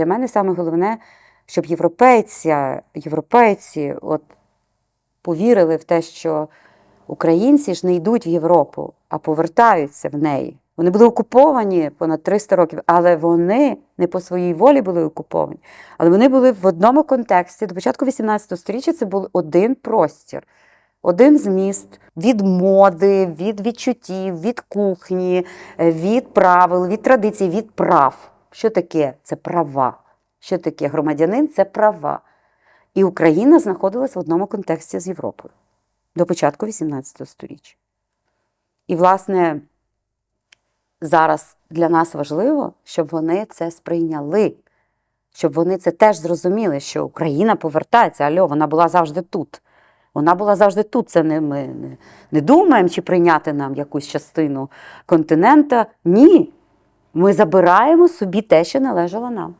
для мене саме головне, щоб європейці, європейці от повірили в те, що українці ж не йдуть в Європу, а повертаються в неї. Вони були окуповані понад 300 років, але вони не по своїй волі були окуповані. Але вони були в одному контексті. До початку 18 століття це був один простір, один зміст від моди, від відчуттів, від кухні, е, від правил, від традицій, від прав. Що таке? Це права. Що таке громадянин? Це права. І Україна знаходилась в одному контексті з Європою до початку 18 століття. І, власне, зараз для нас важливо, щоб вони це сприйняли, щоб вони це теж зрозуміли, що Україна повертається, альо, вона була завжди тут. Вона була завжди тут. Це не ми не, не думаємо, чи прийняти нам якусь частину континента. Ні. Ми забираємо собі те, що належало нам.